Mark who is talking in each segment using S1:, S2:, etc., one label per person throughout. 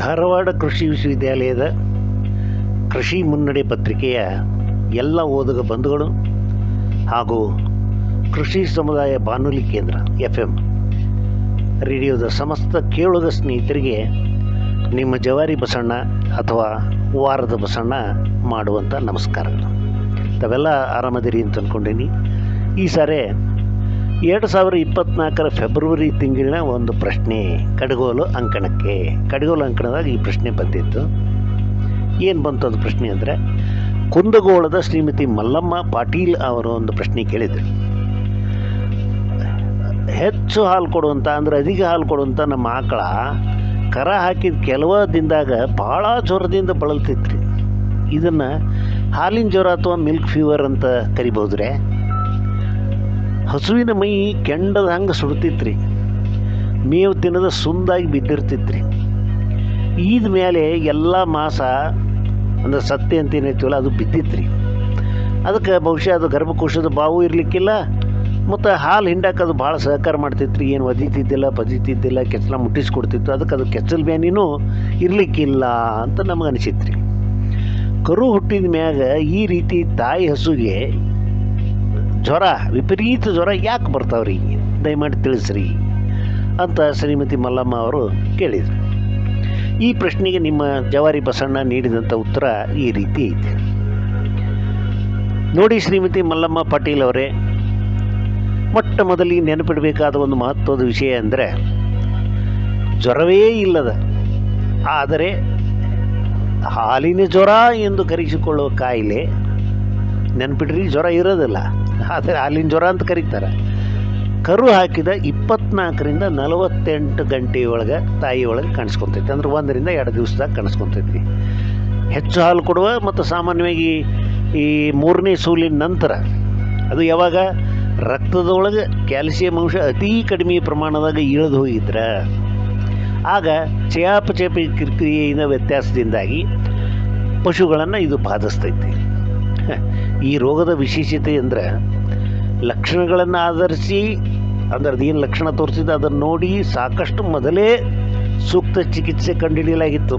S1: ಧಾರವಾಡ ಕೃಷಿ ವಿಶ್ವವಿದ್ಯಾಲಯದ ಕೃಷಿ ಮುನ್ನಡೆ ಪತ್ರಿಕೆಯ ಎಲ್ಲ ಓದುಗ ಬಂಧುಗಳು ಹಾಗೂ ಕೃಷಿ ಸಮುದಾಯ ಬಾನುಲಿ ಕೇಂದ್ರ ಎಫ್ ಎಂ ರೇಡಿಯೋದ ಸಮಸ್ತ ಕೇಳುಗ ಸ್ನೇಹಿತರಿಗೆ ನಿಮ್ಮ ಜವಾರಿ ಬಸಣ್ಣ ಅಥವಾ ವಾರದ ಬಸಣ್ಣ ಮಾಡುವಂಥ ನಮಸ್ಕಾರಗಳು. ತಾವೆಲ್ಲ ಆರಾಮದಿರಿ ಅಂತ ಅಂದ್ಕೊಂಡೀನಿ ಈ ಸಾರಿ ಎರಡು ಸಾವಿರ ಇಪ್ಪತ್ನಾಲ್ಕರ ಫೆಬ್ರವರಿ ತಿಂಗಳಿನ ಒಂದು ಪ್ರಶ್ನೆ, ಕಡಗೋಲು ಅಂಕಣಕ್ಕೆ. ಕಡಗೋಲು ಅಂಕಣದಾಗ ಈ ಪ್ರಶ್ನೆ ಬಂದಿತ್ತು. ಏನು ಬಂತು ಅದು ಪ್ರಶ್ನೆ ಅಂದರೆ, ಕುಂದಗೋಳದ ಶ್ರೀಮತಿ ಮಲ್ಲಮ್ಮ ಪಾಟೀಲ್ ಅವರು ಒಂದು ಪ್ರಶ್ನೆ ಕೇಳಿದರು. ಹೆಚ್ಚು ಹಾಲು ಕೊಡುವಂಥ ಅಂದರೆ ಅಧಿಕ ಹಾಲು ಕೊಡುವಂಥ ನಮ್ಮ ಆಕಳ ಕರ ಹಾಕಿದ ಕೆಲವ ದಿನದಾಗ ಭಾಳ ಜ್ವರದಿಂದ ರೀ ಇದನ್ನು ಹಾಲಿನ ಜ್ವರ ಅಥವಾ ಮಿಲ್ಕ್ ಫೀವರ್ ಅಂತ ಕರಿಬಹುದ್ರೆ? ಹಸುವಿನ ಮೈ ಕೆಂಡದ ಹಂಗೆ ಸುಡ್ತಿತ್ರಿ. ಮೇವು ತಿನ್ನದ ಸುಂದಾಗಿ ಬಿದ್ದಿರ್ತಿತ್ರಿ. ಈದ ಮೇಲೆ ಎಲ್ಲ ಮಾಸ ಅಂದರೆ ಸತ್ಯ ಅಂತ ಏನೈತಿವಲ್ಲ ಅದು ಬಿದ್ದಿತ್ರಿ. ಅದಕ್ಕೆ ಬಹುಶಃ ಅದು ಗರ್ಭಕೋಶದ ಬಾವು ಇರಲಿಕ್ಕಿಲ್ಲ, ಮತ್ತು ಹಾಲು ಹಿಂಡಕ್ಕೆ ಅದು ಭಾಳ ಸಹಕಾರ ಮಾಡ್ತಿತ್ರಿ. ಏನು ಒದಿತಿದ್ದಿಲ್ಲ, ಪದಿತಿದ್ದಿಲ್ಲ, ಕೆಚ್ಚಲ ಮುಟ್ಟಿಸ್ಕೊಡ್ತಿತ್ತು. ಅದಕ್ಕೆ ಅದು ಕೆಚ್ಚಲ್ ಬ್ಯಾನಿನೂ ಇರಲಿಕ್ಕಿಲ್ಲ ಅಂತ ನಮಗೆ ಅನಿಸಿತ್ರಿ. ಕರು ಹುಟ್ಟಿದ ಮ್ಯಾಗ ಈ ರೀತಿ ತಾಯಿ ಹಸುಗೆ ಜ್ವರ, ವಿಪರೀತ ಜ್ವರ ಯಾಕೆ ಬರ್ತಾವ್ರಿ? ದಯಮಾಡಿ ತಿಳಿಸ್ರಿ ಅಂತ ಶ್ರೀಮತಿ ಮಲ್ಲಮ್ಮ ಅವರು ಕೇಳಿದರು. ಈ ಪ್ರಶ್ನೆಗೆ ನಿಮ್ಮ ಜವಾರಿ ಬಸಣ್ಣ ನೀಡಿದಂಥ ಉತ್ತರ ಈ ರೀತಿ ಐತೆ. ನೋಡಿ ಶ್ರೀಮತಿ ಮಲ್ಲಮ್ಮ ಪಾಟೀಲ್ ಅವರೇ, ಮೊಟ್ಟ ಮೊದಲಿಗೆ ನೆನಪಿಡಬೇಕಾದ ಒಂದು ಮಹತ್ವದ ವಿಷಯ ಅಂದರೆ, ಜ್ವರವೇ ಇಲ್ಲದ, ಆದರೆ ಹಾಲಿನ ಜ್ವರ ಎಂದು ಕರೆಸಿಕೊಳ್ಳುವ ಕಾಯಿಲೆ ನೆನಪಿಡ್ರಿ, ಜ್ವರ ಇರೋದಿಲ್ಲ. ಆದರೆ ಹಾಲಿನ ಜ್ವರ ಅಂತ ಕರೀತಾರೆ. ಕರು ಹಾಕಿದ ಇಪ್ಪತ್ನಾಲ್ಕರಿಂದ ನಲವತ್ತೆಂಟು ಗಂಟೆಯೊಳಗೆ ಒಳಗೆ ಕಾಣಿಸ್ಕೊತೈತಿ. ಅಂದ್ರೆ ಒಂದರಿಂದ ಎರಡು ದಿವಸದಾಗ ಕಾಣಿಸ್ಕೊತೈತಿ. ಹೆಚ್ಚು ಹಾಲು ಕೊಡುವ ಮತ್ತು ಸಾಮಾನ್ಯವಾಗಿ ಈ ಮೂರನೇ ಸೂಲಿನ ನಂತರ ಅದು ಯಾವಾಗ ರಕ್ತದೊಳಗೆ ಕ್ಯಾಲ್ಸಿಯಂ ಅಂಶ ಅತೀ ಕಡಿಮೆ ಪ್ರಮಾಣದಾಗ ಇಳಿದು ಹೋಗಿದ್ರೆ, ಆಗ ಚಯಾಪಚಯ ಕ್ರಿಯೆಯಿಂದ ವ್ಯತ್ಯಾಸದಿಂದಾಗಿ ಪಶುಗಳನ್ನು ಇದು ಬಾಧಿಸ್ತೈತಿ. ಈ ರೋಗದ ವಿಶೇಷತೆ ಅಂದರೆ ಲಕ್ಷಣಗಳನ್ನು ಆಧರಿಸಿ, ಅಂದರೆ ಅದೇನು ಲಕ್ಷಣ ತೋರಿಸಿದ ಅದನ್ನು ನೋಡಿ ಸಾಕಷ್ಟು ಮೊದಲೇ ಸೂಕ್ತ ಚಿಕಿತ್ಸೆ ಕಂಡುಹಿಡಿಯಲಾಗಿತ್ತು.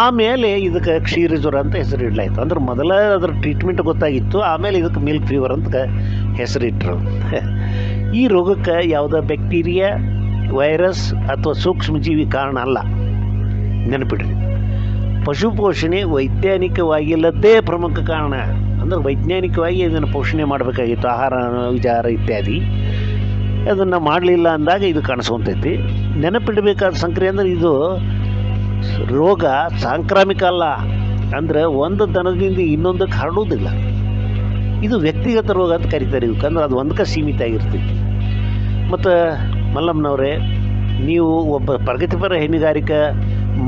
S1: ಆಮೇಲೆ ಇದಕ್ಕೆ ಕ್ಷೀರ ಜ್ವರ ಅಂತ ಹೆಸರಿಡಲಾಯಿತು ಅಂದ್ರೆ ಮೊದಲ ಅದರ ಟ್ರೀಟ್ಮೆಂಟ್ ಗೊತ್ತಾಗಿತ್ತು, ಆಮೇಲೆ ಇದಕ್ಕೆ ಮಿಲ್ಕ್ ಫೀವರ್ ಅಂತ ಹೆಸರಿಟ್ರು ಈ ರೋಗಕ್ಕೆ ಯಾವುದೋ ಬ್ಯಾಕ್ಟೀರಿಯಾ ವೈರಸ್ ಅಥವಾ ಸೂಕ್ಷ್ಮಜೀವಿ ಕಾರಣ ಅಲ್ಲ. ನೆನಪಿಡ್ರಿ. ಪಶು ಪೋಷಣೆ ವೈಜ್ಞಾನಿಕವಾಗಿಲ್ಲದ್ದೇ ಪ್ರಮುಖ ಕಾರಣ. ಅಂದರೆ ವೈಜ್ಞಾನಿಕವಾಗಿ ಇದನ್ನು ಪೋಷಣೆ ಮಾಡಬೇಕಾಗಿತ್ತು, ಆಹಾರ, ವಿಚಾರ ಇತ್ಯಾದಿ. ಅದನ್ನು ಮಾಡಲಿಲ್ಲ ಅಂದಾಗ ಇದು ಕಾಣಿಸುವಂತೈತಿ ನೆನಪಿಡಬೇಕಾದ ಸಂಕ್ರೆ ಅಂದರೆ ಇದು ರೋಗ ಸಾಂಕ್ರಾಮಿಕ ಅಲ್ಲ. ಅಂದರೆ ಒಂದು ದನದಿಂದ ಇನ್ನೊಂದಕ್ಕೆ ಹರಡುವುದಿಲ್ಲ. ಇದು ವ್ಯಕ್ತಿಗತ ರೋಗ ಅಂತ ಕರಿತಾರೆ ಅಂದ್ರೆ ಅದು ಒಂದಕ್ಕೆ ಸೀಮಿತ ಆಗಿರ್ತೈತಿ. ಮತ್ತು ಮಲ್ಲಮ್ಮನವರೇ, ನೀವು ಒಬ್ಬ ಪ್ರಗತಿಪರ ಹೈನುಗಾರಿಕಾ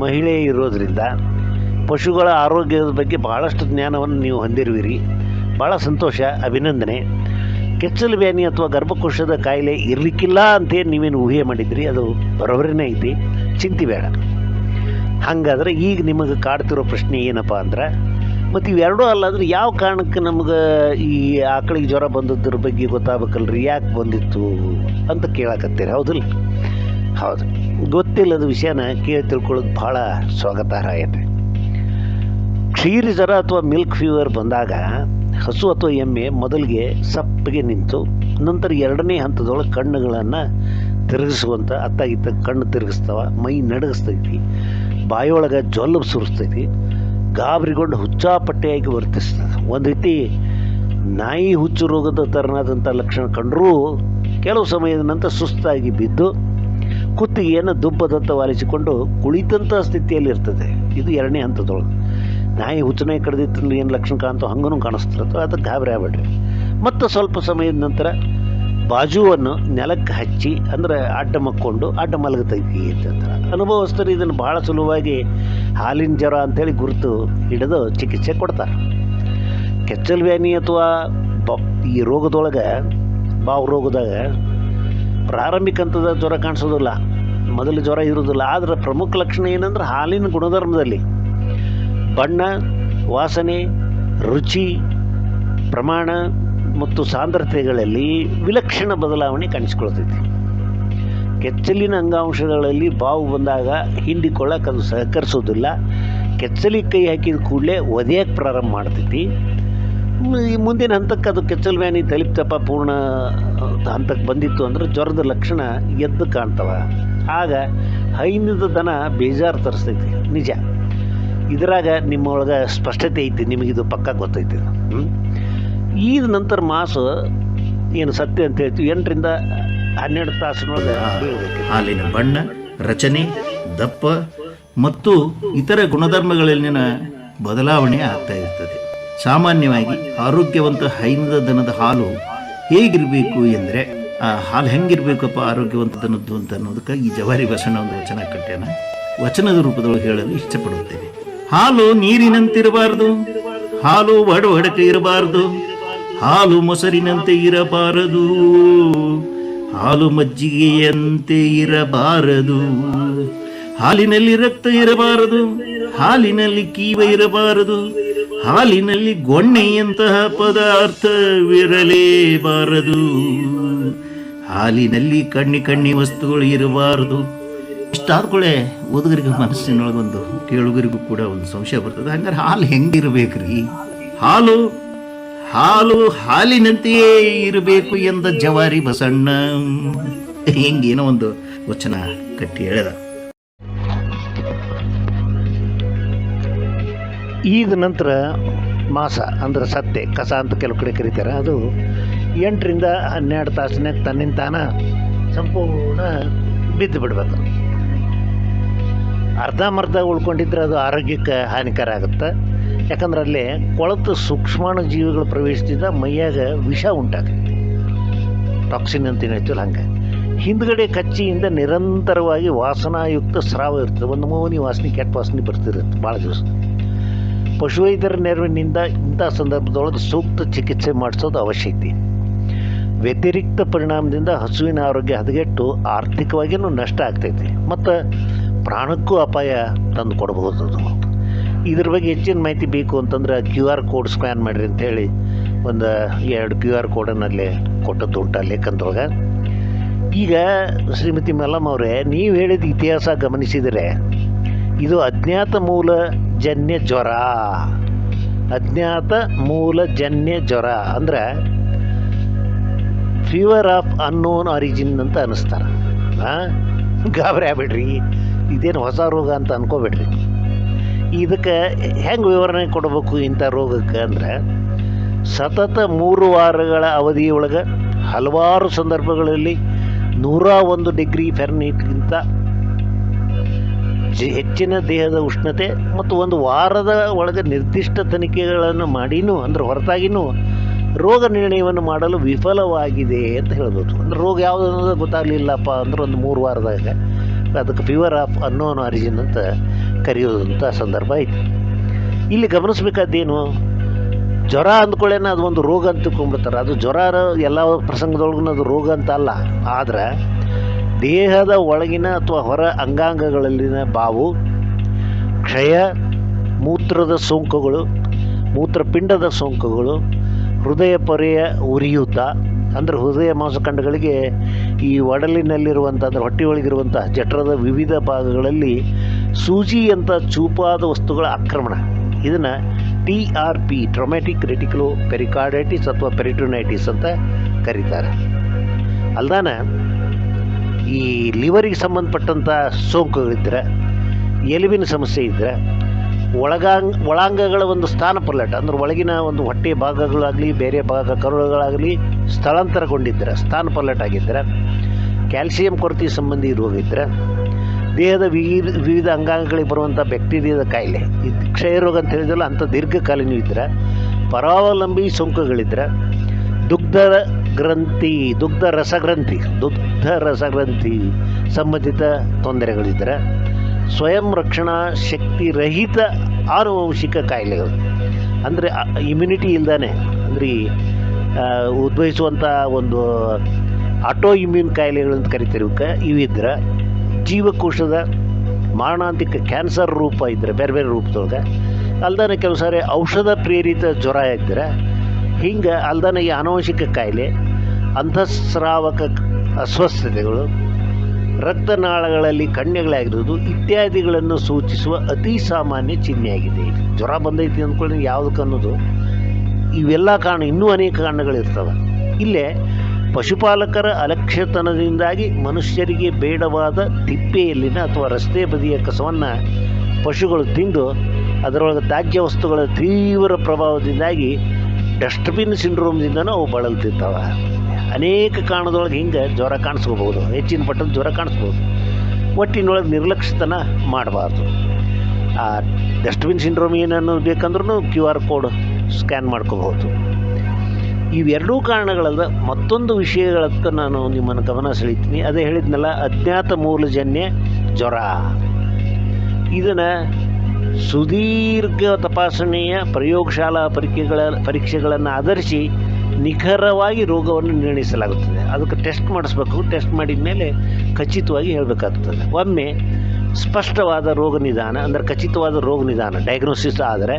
S1: ಮಹಿಳೆ ಇರೋದರಿಂದ ಪಶುಗಳ ಆರೋಗ್ಯದ ಬಗ್ಗೆ ಭಾಳಷ್ಟು ಜ್ಞಾನವನ್ನು ನೀವು ಹೊಂದಿರುವಿರಿ. ಭಾಳ ಸಂತೋಷ, ಅಭಿನಂದನೆ. ಕೆಚ್ಚಲು ಬ್ಯಾನಿ ಅಥವಾ ಗರ್ಭಕೋಶದ ಕಾಯಿಲೆ ಇರಲಿಕ್ಕಿಲ್ಲ ಅಂತೇನು ನೀವೇನು ಊಹೆ ಮಾಡಿದ್ರಿ? ಅದು ಬರೋಬರಿನೇ ಐತಿ. ಚಿಂತೆ ಬೇಡ. ಹಾಗಾದ್ರೆ ಈಗ ನಿಮಗೆ ಕಾಡ್ತಿರೋ ಪ್ರಶ್ನೆ ಏನಪ್ಪ ಅಂದ್ರೆ, ಮತ್ತು ಇವೆರಡೂ ಅಲ್ಲ ಅಂದ್ರೆ ಯಾವ ಕಾರಣಕ್ಕೆ ನಮ್ಗೆ ಈ ಆಕಳಿಗೆ ಜ್ವರ ಬಂದದ್ರ ಬಗ್ಗೆ ಗೊತ್ತಾಗಬೇಕಲ್ರಿ? ಯಾಕೆ ಬಂದಿತ್ತು ಅಂತ ಕೇಳಕತ್ತೀರಿ. ಹೌದಿಲ್ಲ? ಹೌದು. ಗೊತ್ತಿಲ್ಲದ ವಿಷಯನ ಕೇಳಿ ತಿಳ್ಕೊಳ್ಳೋದು ಭಾಳ ಸ್ವಾಗತಾರ್ಹ ಏನ್ರಿ? ಕ್ಷೀರ ಜ್ವರ ಅಥವಾ ಮಿಲ್ಕ್ ಫೀವರ್ ಬಂದಾಗ ಹಸು ಅಥವಾ ಎಮ್ಮೆ ಮೊದಲಿಗೆ ಸಪ್ಪಗೆ ನಿಂತು ನಂತರ ಎರಡನೇ ಹಂತದೊಳಗೆ ಕಣ್ಣುಗಳನ್ನು ತಿರುಗಿಸುವಂಥ ಅತ್ತಾಗಿತ್ತ ಕಣ್ಣು ತಿರುಗಿಸ್ತಾವ, ಮೈ ನಡಗಿಸ್ತೈತಿ ಬಾಯೊಳಗೆ ಜೊಲ್ಲು ಸುರಿಸ್ತೈತಿ, ಗಾಬರಿಗೊಂಡು ಹುಚ್ಚಾಪಟ್ಟೆಯಾಗಿ ವರ್ತಿಸ್ತದೆ. ಒಂದು ರೀತಿ ನಾಯಿ ಹುಚ್ಚು ರೋಗದ ತರನಾದಂಥ ಲಕ್ಷಣ ಕಂಡರೂ ಕೆಲವು ಸಮಯದ ನಂತರ ಸುಸ್ತಾಗಿ ಬಿದ್ದು ಕುತ್ತಿಗೆಯನ್ನು ದುಬ್ಬದಂತ ವಾಲಿಸಿಕೊಂಡು ಕುಳಿತಂಥ ಸ್ಥಿತಿಯಲ್ಲಿ ಇರ್ತದೆ ಇದು ಎರಡನೇ ಹಂತದೊಳಗೆ. ನಾಯಿ ಹುಚ್ಚನಾಯಿ ಕಡ್ದಿತ್ತು ಏನು ಲಕ್ಷಣ ಕಾಣ್ತೋ ಹಂಗೂ ಕಾಣಿಸ್ತಿರುತ್ತೋ ಅದಕ್ಕೆ ಗಾಬರಿ ಆಗ್ಬೇಡ್ರಿ ಮತ್ತು ಸ್ವಲ್ಪ ಸಮಯದ ನಂತರ ಬಾಜುವನ್ನು ನೆಲಕ್ಕೆ ಹಚ್ಚಿ, ಅಂದರೆ ಅಡ್ಡ ಮಕ್ಕೊಂಡು ಅಡ್ಡ ಮಲಗತೈತಿ ಅಂತ ಅನುಭವಸ್ಥರು ಇದನ್ನು ಭಾಳ ಸುಲಭವಾಗಿ ಹಾಲಿನ ಜ್ವರ ಅಂಥೇಳಿ ಗುರುತು ಹಿಡಿದು ಚಿಕಿತ್ಸೆ ಕೊಡ್ತಾರೆ. ಕೆಚ್ಚಲ್ ವ್ಯಾನಿ ಅಥವಾ ಬ ಈ ರೋಗದೊಳಗೆ, ಬಾವು ರೋಗದಾಗ ಪ್ರಾರಂಭಿಕ ಹಂತದ ಜ್ವರ ಕಾಣಿಸೋದಿಲ್ಲ. ಮೊದಲು ಜ್ವರ ಇರೋದಿಲ್ಲ ಆದರೆ ಪ್ರಮುಖ ಲಕ್ಷಣ ಏನಂದ್ರೆ ಹಾಲಿನ ಗುಣಧರ್ಮದಲ್ಲಿ ಬಣ್ಣ, ವಾಸನೆ, ರುಚಿ, ಪ್ರಮಾಣ ಮತ್ತು ಸಾಂದ್ರತೆಗಳಲ್ಲಿ ವಿಲಕ್ಷಣ ಬದಲಾವಣೆ ಕಾಣಿಸ್ಕೊಳ್ತೈತಿ ಕೆಚ್ಚಲಿನ ಅಂಗಾಂಶಗಳಲ್ಲಿ ಬಾವು ಬಂದಾಗ ಹಿಂಡಿಕೊಳ್ಳಕ್ಕೆ ಅದು ಸಹಕರಿಸೋದಿಲ್ಲ ಕೆಚ್ಚಲಿ ಕೈ ಹಾಕಿದ ಕೂಡಲೇ ಒದೆಯಕ್ಕೆ ಪ್ರಾರಂಭ ಮಾಡ್ತೈತಿ. ಈ ಮುಂದಿನ ಹಂತಕ್ಕೆ ಅದು ಕೆಚ್ಚಲು ವ್ಯಾನಿ ತಲುಪ್ತಪ್ಪ ಪೂರ್ಣ ಹಂತಕ್ಕೆ ಬಂದಿತ್ತು ಅಂದ್ರೆ ಜ್ವರದ ಲಕ್ಷಣ ಎದ್ದು ಕಾಣ್ತವ. ಆಗ ಹೈನದ ದನ ಬೇಜಾರು ತರಿಸ್ತೈತಿ. ನಿಜ. ಇದ್ರಾಗ ನಿಮ್ಮೊಳಗೆ ಸ್ಪಷ್ಟತೆ ಐತಿ ನಿಮಗಿದು ಪಕ್ಕ ಗೊತ್ತೈತಿ? ಈದ ನಂತರ ಮಾಸು ಏನು ಸತ್ಯ ಅಂತ ಹೇಳ್ತೀವಿ. ಎಂಟರಿಂದ ಹನ್ನೆರಡು ತಾಸಿನೊಳಗೆ
S2: ಹಾಲಿನ ಬಣ್ಣ ರಚನೆ ದಪ್ಪ ಮತ್ತು ಇತರ ಗುಣಧರ್ಮಗಳಲ್ಲಿನ ಬದಲಾವಣೆ ಆಗ್ತಾ ಇರ್ತದೆ. ಸಾಮಾನ್ಯವಾಗಿ ಆರೋಗ್ಯವಂತ ಹೈನದ ದನದ ಹಾಲು ಹೇಗಿರಬೇಕು ಎಂದರೆ ಆ ಹಾಲು ಹೆಂಗಿರ್ಬೇಕಪ್ಪ ಆರೋಗ್ಯವಂತ ದನದ್ದು ಅಂತ ಅನ್ನೋದಕ್ಕೆ ಈ ಜವಾರಿ ಭಾಷಣ ಒಂದು ವಚನ ಕಟ್ಟೆನ ವಚನದ ರೂಪದೊಳಗೆ ಹೇಳಲು ಇಷ್ಟಪಡುತ್ತೇವೆ ಹಾಲು ನೀರಿನಂತಿರಬಾರದು, ಹಾಲು ಒಡ ಒಡಕ ಇರಬಾರದು, ಹಾಲು ಮೊಸರಿನಂತೆ ಇರಬಾರದು, ಹಾಲು ಮಜ್ಜಿಗೆಯಂತೆ ಇರಬಾರದು. ಹಾಲಿನಲ್ಲಿ ರಕ್ತ ಇರಬಾರದು, ಹಾಲಿನಲ್ಲಿ ಕೀವ ಇರಬಾರದು, ಹಾಲಿನಲ್ಲಿ ಗೊಣ್ಣೆಯಂತಹ ಪದಾರ್ಥವಿರಲೇಬಾರದು. ಹಾಲಿನಲ್ಲಿ ಕಣ್ಣಿ ಕಣ್ಣಿ ವಸ್ತುಗಳು ಇರಬಾರದು. ಇಷ್ಟಾದ್ಕೊಳ್ಳೆ ಓದುಗರಿಗೆ ಮನಸ್ಸಿನೊಳಗೊಂದು ಕೇಳುಗರಿಗೂ ಕೂಡ ಒಂದು ಸಂಶಯ ಬರ್ತದೆ. ಹಂಗಾರೆ ಹಾಲು ಹೆಂಗಿರ್ಬೇಕ್ರಿ? ಹಾಲು ಹಾಲು ಹಾಲಿನಂತೆಯೇ ಇರಬೇಕು ಎಂದ ಜವಾರಿ ಬಸಣ್ಣ. ಹೆಂಗೇನೋ ಒಂದು ವಚನ ಕಟ್ಟಿ ಎಳೆದ
S1: ಈಗ ನಂತರ ಮಾಸ ಅಂದ್ರೆ ಸತ್ತೆ, ಕಸ ಅಂತ ಕೆಲವು ಕಡೆ ಕರೀತಾರೆ. ಅದು ಎಂಟರಿಂದ ಹನ್ನೆರಡು ತಾಸಿನಾಗ ತನ್ನಿಂದ ತಾನ ಸಂಪೂರ್ಣ ಬಿದ್ದು ಬಿಡ್ಬೇಕು. ಅರ್ಧಂಬರ್ಧ ಉಳ್ಕೊಂಡಿದ್ರೆ ಅದು ಆರೋಗ್ಯಕ್ಕೆ ಹಾನಿಕರ ಆಗುತ್ತೆ. ಯಾಕಂದ್ರೆ ಅಲ್ಲಿ ಕೊಳತು ಸೂಕ್ಷ್ಮಾಣು ಜೀವಿಗಳು ಪ್ರವೇಶದಿಂದ ಮೈಯಾಗ ವಿಷ ಉಂಟಾಗುತ್ತೆ ಟಾಕ್ಸಿನ್ ಅಂತ ಏನು ಹೇಳ್ತೀವಲ್ಲ ಹಂಗೆ. ಹಿಂದ್ಗಡೆ ಕಚ್ಚಿಯಿಂದ ನಿರಂತರವಾಗಿ ವಾಸನಾಯುಕ್ತ ಸ್ರಾವ ಇರ್ತದೆ. ಒಂದು ಮೋನಿ ವಾಸನೆ, ಕೆಟ್ಟ ವಾಸನೆ ಬರ್ತಿರುತ್ತೆ ಭಾಳ ದಿವಸ. ಪಶುವೈದ್ಯರ ನೆರವಿನಿಂದ ಇಂಥ ಸಂದರ್ಭದೊಳಗೆ ಸೂಕ್ತ ಚಿಕಿತ್ಸೆ ಮಾಡಿಸೋದು ಅವಶ್ಯ ಐತಿ ವ್ಯತಿರಿಕ್ತ ಪರಿಣಾಮದಿಂದ ಹಸುವಿನ ಆರೋಗ್ಯ ಹದಗೆಟ್ಟು ಆರ್ಥಿಕವಾಗಿಯೂ ನಷ್ಟ ಆಗ್ತೈತಿ. ಮತ್ತು ಪ್ರಾಣಕ್ಕೂ ಅಪಾಯ ತಂದು ಕೊಡಬಹುದು ಅದು ಇದ್ರ ಬಗ್ಗೆ ಹೆಚ್ಚಿನ ಮಾಹಿತಿ ಬೇಕು ಅಂತಂದ್ರೆ ಕ್ಯೂ ಆರ್ ಕೋಡ್ ಸ್ಕ್ಯಾನ್ ಮಾಡಿರಿ ಅಂತೇಳಿ ಒಂದು ಎರಡು ಕ್ಯೂ ಆರ್ ಕೋಡನ್ನಲ್ಲಿ ಕೊಟ್ಟದ್ದು ಉಂಟು ಲೇಖನದೊಳಗೆ. ಈಗ ಶ್ರೀಮತಿ ಮಲ್ಲಮ್ಮ ಅವರೇ, ನೀವು ಹೇಳಿದ ಇತಿಹಾಸ ಗಮನಿಸಿದರೆ ಇದು ಅಜ್ಞಾತ ಮೂಲ ಜನ್ಯ ಜ್ವರ. ಅಜ್ಞಾತ ಮೂಲ ಜನ್ಯ ಜ್ವರ ಅಂದ್ರೆ ಫೀವರ್ ಆಫ್ ಅನ್ನೋನ್ ಆರಿಜಿನ್ ಅಂತ ಅನ್ನಿಸ್ತಾರೆ ಹಾಂ ಗಾಬರಿ ಆಗ್ಬೇಡ್ರಿ. ಇದೇನು ಹೊಸ ರೋಗ ಅಂತ ಅನ್ಕೋಬೇಡ್ರಿ. ಇದಕ್ಕೆ ಹೆಂಗೆ ವಿವರಣೆ ಕೊಡಬೇಕು ಇಂಥ ರೋಗಕ್ಕೆ ಅಂದ್ರೆ, ಸತತ ಮೂರು ವಾರಗಳ ಅವಧಿಯೊಳಗೆ ಹಲವಾರು ಸಂದರ್ಭಗಳಲ್ಲಿ ನೂರ ಒಂದು ಡಿಗ್ರಿ ಫೆರ್ನೀಟ್ಗಿಂತ ಹೆಚ್ಚಿನ ದೇಹದ ಉಷ್ಣತೆ ಮತ್ತು ಒಂದು ವಾರದ ಒಳಗೆ ನಿರ್ದಿಷ್ಟ ತನಿಖೆಗಳನ್ನು ಮಾಡಿನೂ ಅಂದ್ರೆ ಹೊರತಾಗಿನೂ ರೋಗ ನಿರ್ಣಯವನ್ನು ಮಾಡಲು ವಿಫಲವಾಗಿದೆ ಅಂತ ಹೇಳ್ಬೋದು. ಅಂದ್ರೆ ರೋಗ ಯಾವುದು ಅನ್ನೋದು ಗೊತ್ತಾಗಲಿಲ್ಲಪ್ಪ ಅಂದ್ರೆ ಒಂದು ಮೂರು ವಾರದಾಗ. ಅದಕ್ಕೆ ಫೀವರ್ ಆಫ್ ಅನ್ನೋನ್ ಆರಿಜಿನ್ ಅಂತ ಕರೆಯುವಂಥ ಸಂದರ್ಭ ಐತಿ ಇಲ್ಲಿ ಗಮನಿಸ್ಬೇಕಾದ್ದೇನು? ಜ್ವರ ಅಂದ್ಕೊಳ್ಳೇನ ಅದು ಒಂದು ರೋಗ ಅಂತ ತಿಳ್ಕೊಂಡ್ಬಿಡ್ತಾರೆ. ಅದು ಜ್ವರ ಎಲ್ಲ ಪ್ರಸಂಗದೊಳಗೂ ಅದು ರೋಗ ಅಂತ ಅಲ್ಲ. ಆದ್ರೆ ದೇಹದ ಒಳಗಿನ ಅಥವಾ ಹೊರ ಅಂಗಾಂಗಗಳಲ್ಲಿನ ಬಾವು, ಕ್ಷಯ, ಮೂತ್ರದ ಸೋಂಕುಗಳು, ಮೂತ್ರಪಿಂಡದ ಸೋಂಕುಗಳು, ಹೃದಯ ಪೊರೆಯ ಉರಿಯೂತ ಅಂದರೆ ಹೃದಯ ಮಾಂಸಖಂಡಗಳಿಗೆ ಈ ಒಡಲಿನಲ್ಲಿರುವಂಥ ಅಂದರೆ ಹೊಟ್ಟೆಯೊಳಗಿರುವಂಥ ಜಠರದ ವಿವಿಧ ಭಾಗಗಳಲ್ಲಿ ಸೂಜಿಯಂಥ ಚೂಪಾದ ವಸ್ತುಗಳ ಆಕ್ರಮಣ. ಇದನ್ನು T R P traumatic reticulopericarditis ಅಥವಾ ಪೆರಿಟೋನೈಟಿಸ್ ಅಂತ ಕರೀತಾರೆ. ಅಲ್ದಾನ, ಈ ಲಿವರಿಗೆ ಸಂಬಂಧಪಟ್ಟಂಥ ಸೋಂಕುಗಳಿದ್ದರೆ ಎಲುಬಿನ ಸಮಸ್ಯೆ ಇದ್ದರೆ ಒಳಗಾಂಗ್, ಒಳಾಂಗಗಳ ಒಂದು ಸ್ಥಾನ ಪಲ್ಲಟ, ಅಂದ್ರೆ ಒಳಗಿನ ಒಂದು ಹೊಟ್ಟೆ ಭಾಗಗಳಾಗಲಿ, ಬೇರೆ ಭಾಗ ಕರುಳುಗಳಾಗಲಿ ಸ್ಥಳಾಂತರಗೊಂಡಿದ್ದರೆ ಸ್ಥಾನ ಪಲ್ಲಟ ಆಗಿದ್ದರೆ ಕ್ಯಾಲ್ಸಿಯಂ ಕೊರತೆ ಸಂಬಂಧಿ ರೋಗ ದೇಹದ ವಿವಿಧ ವಿವಿಧ ಅಂಗಾಂಗಗಳಿಗೆ ಬರುವಂಥ ಬ್ಯಾಕ್ಟೀರಿಯಾದ ಕಾಯಿಲೆ ಇದು ಕ್ಷಯ ರೋಗ ಅಂತ ಹೇಳಿದ್ರಲ್ಲ, ಅಂಥ ದೀರ್ಘಕಾಲೀನ ಇದ್ದರೆ, ಪರಾವಲಂಬಿ ಸೋಂಕುಗಳಿದ್ದರೆ, ದುಗ್ಧ ಗ್ರಂಥಿ, ದುಗ್ಧ ರಸಗ್ರಂಥಿ ದುಗ್ಧ ರಸಗ್ರಂಥಿ ಸಂಬಂಧಿತ ತೊಂದರೆಗಳಿದ್ದರೆ, ಸ್ವಯಂ ರಕ್ಷಣಾ ಶಕ್ತಿ ರಹಿತ ಆನುವಂಶಿಕ ಕಾಯಿಲೆಗಳು, ಅಂದರೆ ಇಮ್ಯುನಿಟಿ ಇಲ್ದಾನೆ, ಅಂದರೆ ಉದ್ಭವಿಸುವಂಥ ಒಂದು ಆಟೋ ಇಮ್ಯೂನ್ ಕಾಯಿಲೆಗಳು ಅಂತ ಕರಿತೀವಿ ಇವಕ್ಕೆ ಇವಿದ್ರೆ ಜೀವಕೋಶದ ಮಾರಣಾಂತಿಕ ಕ್ಯಾನ್ಸರ್ ರೂಪ ಇದ್ದರೆ ಬೇರೆ ಬೇರೆ ರೂಪದೊಳಗೆ. ಅಲ್ದಾನೆ ಕೆಲವು ಸಾರಿ ಔಷಧ ಪ್ರೇರಿತ ಜ್ವರ ಇದ್ದರೆ ಹಿಂಗೆ ಅಲ್ದಾನೆ ಈ ಆನುವಂಶಿಕ ಕಾಯಿಲೆ ಅಂತಃಸ್ರಾವಕ ಅಸ್ವಸ್ಥತೆಗಳು, ರಕ್ತನಾಳಗಳಲ್ಲಿ ಕಣ್ಣೆಗಳಾಗಿರೋದು ಇತ್ಯಾದಿಗಳನ್ನು ಸೂಚಿಸುವ ಅತಿ ಸಾಮಾನ್ಯ ಚಿಹ್ನೆಯಾಗಿದೆ. ಜ್ವರ ಬಂದೈತಿ ಅಂದ್ಕೊಳ್ಳಿ, ಯಾವುದಕ್ಕೆ ಅನ್ನೋದು. ಇವೆಲ್ಲ ಕಾರಣ, ಇನ್ನೂ ಅನೇಕ ಕಾರಣಗಳಿರ್ತವೆ. ಇಲ್ಲೇ ಪಶುಪಾಲಕರ ಅಲಕ್ಷ್ಯತನದಿಂದಾಗಿ ಮನುಷ್ಯರಿಗೆ ಬೇಡವಾದ ತಿಪ್ಪೆಯಲ್ಲಿನ ಅಥವಾ ರಸ್ತೆ ಬದಿಯ ಕಸವನ್ನು ಪಶುಗಳು ತಿಂದು ಅದರೊಳಗೆ ತ್ಯಾಜ್ಯ ವಸ್ತುಗಳ ತೀವ್ರ ಪ್ರಭಾವದಿಂದಾಗಿ ಡಸ್ಟ್ಬಿನ್ ಸಿಂಡ್ರೋಮ್ದಿಂದನೂ ಅವು ಬಳಲ್ತಿರ್ತಾವೆ. ಅನೇಕ ಕಾರಣದೊಳಗೆ ಹಿಂಗೆ ಜ್ವರ ಕಾಣಿಸ್ಕೋಬೋದು ಹೆಚ್ಚಿನ ಪಟ್ಟದ ಜ್ವರ ಕಾಣಿಸ್ಬೋದು. ಒಟ್ಟಿನೊಳಗೆ ನಿರ್ಲಕ್ಷ್ಯತನ ಮಾಡಬಾರ್ದು. ಆ ಡಸ್ಟ್ಬಿನ್ ಸಿಂಡ್ರೋಮ್ ಏನನ್ನು ಬೇಕಂದ್ರೂ ಕ್ಯೂ ಆರ್ ಕೋಡ್ ಸ್ಕ್ಯಾನ್ ಮಾಡ್ಕೋಬಹುದು. ಇವೆರಡೂ ಕಾರಣಗಳಲ್ಲ, ಮತ್ತೊಂದು ವಿಷಯಗಳತ್ತ ನಾನು ನಿಮ್ಮನ್ನು ಗಮನ ಸೆಳೀತೀನಿ. ಅದೇ ಹೇಳಿದ್ನಲ್ಲ, ಅಜ್ಞಾತ ಮೂಲಜನ್ಯ ಜ್ವರ. ಇದನ್ನು ಸುದೀರ್ಘ ತಪಾಸಣೆಯ ಪ್ರಯೋಗಶಾಲಾ ಪರೀಕ್ಷೆಗಳ, ಪರೀಕ್ಷೆಗಳನ್ನು ಆಧರಿಸಿ ನಿಖರವಾಗಿ ರೋಗವನ್ನು ನಿರ್ಣಯಿಸಲಾಗುತ್ತದೆ. ಅದಕ್ಕೆ ಟೆಸ್ಟ್ ಮಾಡಿಸ್ಬೇಕು. ಟೆಸ್ಟ್ ಮಾಡಿದ ಮೇಲೆ ಖಚಿತವಾಗಿ ಹೇಳಬೇಕಾಗ್ತದೆ. ಒಮ್ಮೆ ಸ್ಪಷ್ಟವಾದ ರೋಗ ನಿಧಾನ, ಅಂದರೆ ಖಚಿತವಾದ ರೋಗ ನಿಧಾನ ಡಯಾಗ್ನೋಸಿಸ್ ಆದರೆ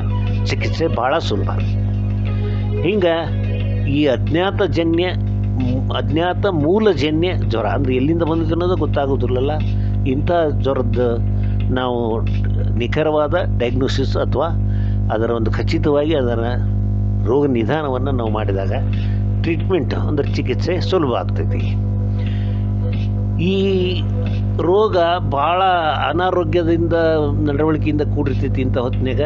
S1: ಚಿಕಿತ್ಸೆ ಭಾಳ ಸುಲಭ. ಹಿಂಗೆ ಈ ಅಜ್ಞಾತ ಜನ್ಯ, ಅಜ್ಞಾತ ಮೂಲಜನ್ಯ ಜ್ವರ, ಅಂದರೆ ಎಲ್ಲಿಂದ ಬಂದಿದೆ ಅನ್ನೋದು ಗೊತ್ತಾಗೋದಿಲ್ಲಲ್ಲ. ಇಂಥ ಜ್ವರದ ನಾವು ನಿಖರವಾದ ಡಯಾಗ್ನೋಸಿಸ್ ಅಥವಾ ಅದರ ಒಂದು ಖಚಿತವಾಗಿ ಅದರ ರೋಗ ನಿಧಾನವನ್ನು ನಾವು ಮಾಡಿದಾಗ ಟ್ರೀಟ್ಮೆಂಟ್ ಅಂದರೆ ಚಿಕಿತ್ಸೆ ಸುಲಭ ಆಗ್ತೈತಿ. ಈ ರೋಗ ಭಾಳ ಅನಾರೋಗ್ಯದಿಂದ ನಡವಳಿಕೆಯಿಂದ ಕೂಡಿರ್ತೈತಿ ಇಂಥ ಹೊತ್ತಿನಾಗ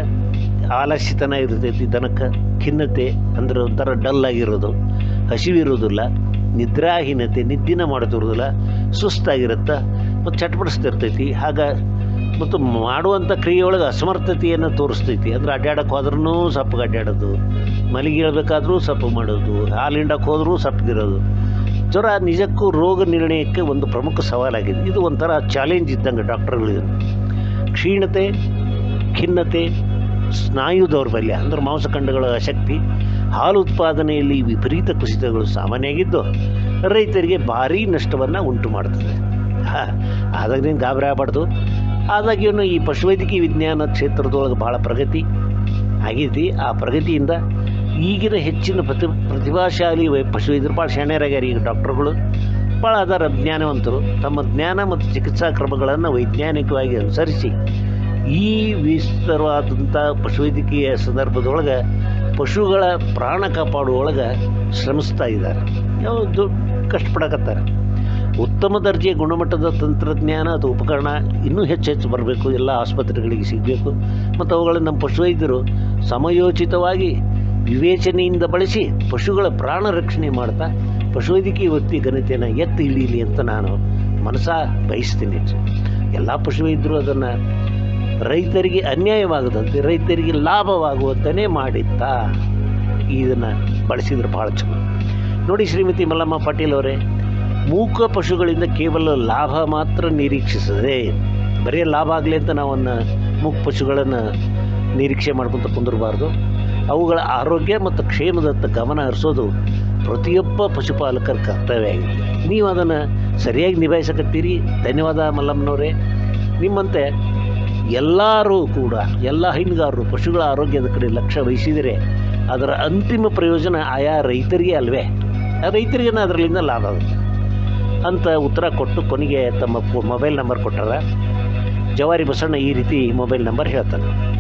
S1: ಆಲಸ್ಯತನ ಇರ್ತೈತಿ, ದನಕ್ಕೆ ಖಿನ್ನತೆ ಅಂದರೆ ಒಂಥರ ಡಲ್ ಆಗಿರೋದು, ಹಸಿವಿರೋದಿಲ್ಲ, ನಿದ್ರಾಹೀನತೆ, ನಿದ್ದಿನ ಮಾಡ್ತಿರೋದಿಲ್ಲ ಸುಸ್ತಾಗಿರುತ್ತೆ ಮತ್ತು ಚಟ್ಪಡಿಸ್ತಿರ್ತೈತಿ ಹಾಗ ಮತ್ತು ಮಾಡುವಂಥ ಕ್ರಿಯೆಯೊಳಗೆ ಅಸಮರ್ಥತೆಯನ್ನು ತೋರಿಸ್ತೈತಿ. ಅಂದ್ರೆ ಅಡ್ಡಾಡಕ್ಕೆ ಹೋದ್ರೂ ಸಪ್ಪಗೆ ಅಡ್ಡಾಡೋದು ಮಲಗಿ ಹೇಳ್ಬೇಕಾದ್ರೂ ಸಪ್ಪು ಮಾಡೋದು ಹಾಲು ಹಿಂಡಕ್ಕೆ ಹೋದ್ರೂ ಸಪ್ಪಗಿರೋದು. ಜ್ವರ ನಿಜಕ್ಕೂ ರೋಗ ನಿರ್ಣಯಕ್ಕೆ ಒಂದು ಪ್ರಮುಖ ಸವಾಲಾಗಿದೆ. ಇದು ಒಂಥರ ಚಾಲೆಂಜ್ ಇದ್ದಂಗೆ ಡಾಕ್ಟರ್ಗಳಿಗೆ ಕ್ಷೀಣತೆ, ಖಿನ್ನತೆ, ಸ್ನಾಯು ದೌರ್ಬಲ್ಯ ಅಂದ್ರೆ ಮಾಂಸಖಂಡಗಳ ಶಕ್ತಿ, ಹಾಲು ಉತ್ಪಾದನೆಯಲ್ಲಿ ವಿಪರೀತ ಕುಸಿತಗಳು ಸಾಮಾನ್ಯವಾಗಿದ್ದು ರೈತರಿಗೆ ಭಾರೀ ನಷ್ಟವನ್ನು ಉಂಟು ಮಾಡ್ತದೆ. ನೀನು ಗಾಬರಿ ಆಗಬಾರ್ದು. ಆದಾಗ್ಯೂ ಈ ಪಶುವೈದ್ಯಕೀಯ ವಿಜ್ಞಾನ ಕ್ಷೇತ್ರದೊಳಗೆ ಭಾಳ ಪ್ರಗತಿ ಆಗೈತಿ ಆ ಪ್ರಗತಿಯಿಂದ ಈಗಿನ ಹೆಚ್ಚಿನ ಪ್ರತಿ, ಪ್ರತಿಭಾಶಾಲಿ ವೈ ಪಶುವೈದ್ಯರು ಭಾಳ ಶಾಣ್ಯರಾಗ್ಯಾರ ಈಗ ಡಾಕ್ಟರ್ಗಳು. ಭಾಳ ಅದರ ಜ್ಞಾನವಂತರು ತಮ್ಮ ಜ್ಞಾನ ಮತ್ತು ಚಿಕಿತ್ಸಾ ಕ್ರಮಗಳನ್ನು ವೈಜ್ಞಾನಿಕವಾಗಿ ಅನುಸರಿಸಿ, ಈ ವಿಸ್ತರವಾದಂಥ ಪಶುವೈದ್ಯಕೀಯ ಸಂದರ್ಭದೊಳಗೆ ಪಶುಗಳ ಪ್ರಾಣ ಕಾಪಾಡುವೊಳಗೆ ಶ್ರಮಿಸ್ತಾ ಇದ್ದಾರೆ. ಯಾವುದು ಕಷ್ಟಪಡಕತ್ತಾರೆ. ಉತ್ತಮ ದರ್ಜೆಯ ಗುಣಮಟ್ಟದ ತಂತ್ರಜ್ಞಾನ ಅಥವಾ ಉಪಕರಣ ಇನ್ನೂ ಹೆಚ್ಚು ಹೆಚ್ಚು ಬರಬೇಕು. ಎಲ್ಲ ಆಸ್ಪತ್ರೆಗಳಿಗೆ ಸಿಗಬೇಕು. ಮತ್ತು ಅವುಗಳನ್ನು ನಮ್ಮ ಪಶುವೈದ್ಯರು ಸಮಯೋಚಿತವಾಗಿ ವಿವೇಚನೆಯಿಂದ ಬಳಸಿ ಪಶುಗಳ ಪ್ರಾಣ ರಕ್ಷಣೆ ಮಾಡ್ತಾ ಪಶುವೈದ್ಯಕೀಯ ವೃತ್ತಿ ಘನತೆಯನ್ನು ಎತ್ತಿ ಹಿಡೀಲಿ ಅಂತ ನಾನು ಮನಸ ಬಯಸ್ತೀನಿ. ಎಲ್ಲ ಪಶುವೈದ್ಯರು ಅದನ್ನು ರೈತರಿಗೆ ಅನ್ಯಾಯವಾಗದಂತೆ, ರೈತರಿಗೆ ಲಾಭವಾಗುವಂತನೇ ಮಾಡಿತ್ತಾ ಇದನ್ನು ಬಳಸಿದ್ರೆ ಭಾಳ ಚಲೋ ನೋಡಿ ಶ್ರೀಮತಿ ಮಲ್ಲಮ್ಮ ಪಾಟೀಲ್ ಅವರೇ, ಮೂಕ ಪಶುಗಳಿಂದ ಕೇವಲ ಲಾಭ ಮಾತ್ರ ನಿರೀಕ್ಷಿಸದೆ ಬರೀ ಲಾಭ ಆಗಲಿ ಅಂತ ನಾವನ್ನು ಮೂಕ ಪಶುಗಳನ್ನು ನಿರೀಕ್ಷೆ ಮಾಡ್ಕೊತ ಕುಂದಿರಬಾರ್ದು. ಅವುಗಳ ಆರೋಗ್ಯ ಮತ್ತು ಕ್ಷೇಮದತ್ತ ಗಮನ ಹರಿಸೋದು ಪ್ರತಿಯೊಬ್ಬ ಪಶುಪಾಲಕರ ಕರ್ತವ್ಯ ಆಗಿದೆ. ನೀವು ಅದನ್ನು ಸರಿಯಾಗಿ ನಿಭಾಯಿಸಕತ್ತೀರಿ. ಧನ್ಯವಾದ ಮಲ್ಲಮ್ಮನವರೇ. ನಿಮ್ಮಂತೆ ಎಲ್ಲರೂ ಕೂಡ, ಎಲ್ಲ ಹೈನುಗಾರರು, ಪಶುಗಳ ಆರೋಗ್ಯದ ಕಡೆ ಲಕ್ಷ್ಯ ವಹಿಸಿದರೆ ಅದರ ಅಂತಿಮ ಪ್ರಯೋಜನ ಆಯಾ ರೈತರಿಗೆ ಅಲ್ವೇ? ಆ ರೈತರಿಗೇನ ಅದರಲ್ಲಿಂದ ಲಾಭ ಆಗುತ್ತೆ. ಅಂತ ಉತ್ತರ ಕೊಟ್ಟು ಕೊನೆಗೆ ತಮ್ಮ ಮೊಬೈಲ್ ನಂಬರ್ ಕೊಟ್ಟಾರ. ಜವಾರಿ ಬಸಣ್ಣ ಈ ರೀತಿ ಮೊಬೈಲ್ ನಂಬರ್ ಹೇಳ್ತಾನೆ.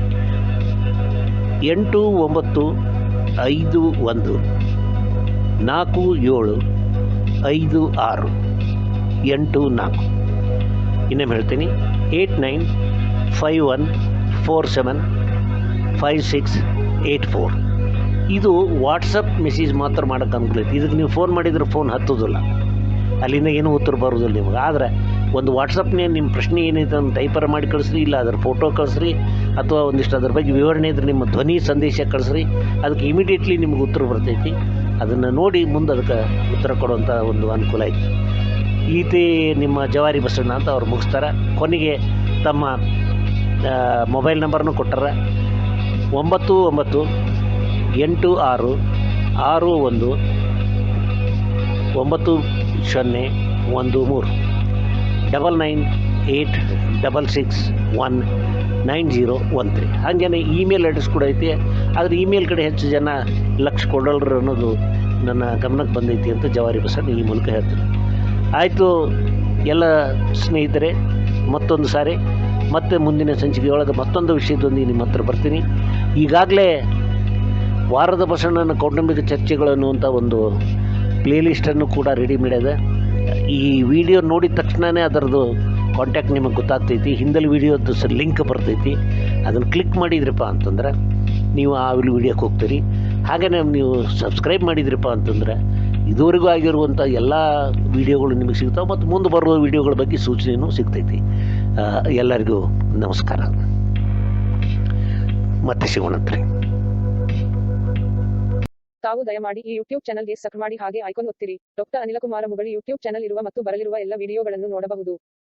S1: ಎಂಟು ಒಂಬತ್ತು ಐದು ಒಂದು, ನಾಲ್ಕು ಏಳು ಐದು ಆರು, ಎಂಟು ನಾಲ್ಕು. ಇನ್ನೊಮ್ಮೆ ಹೇಳ್ತೀನಿ, eight nine five one four seven five six eight four. ಇದು ವಾಟ್ಸಪ್ ಮೆಸೇಜ್ ಮಾತ್ರ ಮಾಡೋಕ್ಕೆ ಅನುಕೂಲ ಇದಕ್ಕೆ ನೀವು ಫೋನ್ ಮಾಡಿದರೆ ಫೋನ್ ಹತ್ತೋದಿಲ್ಲ. ಅಲ್ಲಿಂದ ಏನೂ ಉತ್ತರ ಬರೋದಿಲ್ಲ ನಿಮಗೆ. ಆದರೆ ಒಂದು ವಾಟ್ಸಪ್ನೇ ನಿಮ್ಮ ಪ್ರಶ್ನೆ ಏನಿದೆ ಅಂತ ಟೈಪರ್ ಮಾಡಿ ಕಳಿಸ್ರಿ, ಇಲ್ಲ ಅದರ ಫೋಟೋ ಕಳಿಸ್ರಿ, ಅಥವಾ ಒಂದಿಷ್ಟು ಅದ್ರ ಬಗ್ಗೆ ವಿವರಣೆ ಇದ್ರೆ ನಿಮ್ಮ ಧ್ವನಿ ಸಂದೇಶ ಕಳಿಸ್ರಿ, ಅದಕ್ಕೆ ಇಮಿಡಿಯೇಟ್ಲಿ ನಿಮ್ಗೆ ಉತ್ತರ ಬರ್ತೈತಿ. ಅದನ್ನು ನೋಡಿ ಮುಂದೆ ಅದಕ್ಕೆ ಉತ್ತರ ಕೊಡುವಂಥ ಒಂದು ಅನುಕೂಲ ಐತಿ. ಈತಿ ನಿಮ್ಮ ಜವಾರಿ ಬಸಣ್ಣ ಅಂತ ಅವ್ರು ಮುಗಿಸ್ತಾರೆ. ಕೊನೆಗೆ ತಮ್ಮ ಮೊಬೈಲ್ ನಂಬರ್ನು ಕೊಟ್ಟಾರ. ಒಂಬತ್ತು ಒಂಬತ್ತು ಎಂಟು ಆರು ಆರು ಒಂದು ಒಂಬತ್ತು ಸೊನ್ನೆ ಒಂದು ಮೂರು. Double nine eight double six one nine zero one three ಹಾಗೇನೆ ಇಮೇಲ್ ಅಡ್ರೆಸ್ ಕೂಡ ಐತಿ. ಆದರೆ ಇಮೇಲ್ ಕಡೆ ಹೆಚ್ಚು ಜನ ಲಕ್ಷ ಕೊಡಲ್ರು ಅನ್ನೋದು ನನ್ನ ಗಮನಕ್ಕೆ ಬಂದೈತಿ ಅಂತ ಜವಾರಿ ಬಸಣ್ಣ ಈ ಮೂಲಕ ಹೇಳ್ತೀನಿ. ಆಯಿತು, ಎಲ್ಲ ಸ್ನೇಹಿತರೆ, ಮತ್ತೊಂದು ಸಾರಿ, ಮತ್ತೆ ಮುಂದಿನ ಸಂಚಿಕೆಯೊಳಗೆ ಮತ್ತೊಂದು ವಿಷಯದೊಂದಿಗೆ ನಿಮ್ಮ ಹತ್ರ ಬರ್ತೀನಿ. ಈಗಾಗಲೇ ವಾರದ ಬಸಣ್ಣನ ಕೌಟುಂಬಿಕ ಚರ್ಚೆಗಳು ಅನ್ನುವಂಥ ಒಂದು ಪ್ಲೇಲಿಸ್ಟನ್ನು ಕೂಡ ರೆಡಿ ಮಾಡಿದೆ. ಈ ವಿಡಿಯೋ ನೋಡಿದ ತಕ್ಷಣವೇ ಅದರದ್ದು ಕಾಂಟ್ಯಾಕ್ಟ್ ನಿಮಗೆ ಗೊತ್ತಾಗ್ತೈತಿ. ಹಿಂದಲ್ಲಿ ವಿಡಿಯೋದ್ದು ಸ ಲಿಂಕ್ ಬರ್ತೈತಿ. ಅದನ್ನು ಕ್ಲಿಕ್ ಮಾಡಿದ್ರಪ್ಪ ಅಂತಂದ್ರೆ ನೀವು ಆ ವಿಡಿಯೋಕ್ಕೆ ಹೋಗ್ತೀರಿ. ಹಾಗೆಯೇ ನೀವು ಸಬ್ಸ್ಕ್ರೈಬ್ ಮಾಡಿದ್ರಪ್ಪ ಅಂತಂದ್ರೆ ಇದುವರೆಗೂ ಆಗಿರುವಂಥ ಎಲ್ಲ ವಿಡಿಯೋಗಳು ನಿಮಗೆ ಸಿಗ್ತಾವೆ ಮತ್ತು ಮುಂದೆ ಬರುವ ವಿಡಿಯೋಗಳ ಬಗ್ಗೆ ಸೂಚನೆಯೂ ಸಿಗ್ತೈತಿ. ಎಲ್ಲರಿಗೂ ನಮಸ್ಕಾರ. ಮತ್ತೆ ಸಿಗೋಣಂತ್ರಿ.
S3: ತಾವು ದಯಮಾಡಿ ಈ ಯೂಟ್ಯೂಬ್ ಚಾನಲ್ಗೆ ಸಬ್ ಮಾಡಿ ಹಾಗೆ ಐಕಾನ್ ಒತ್ತಿರಿ. Doctor Anilkumar Mugali YouTube channel ಇರುವ ಮತ್ತು ಬರಲಿರುವ ಎಲ್ಲ ವಿಡಿಯೋಗಳನ್ನು ನೋಡಬಹುದು.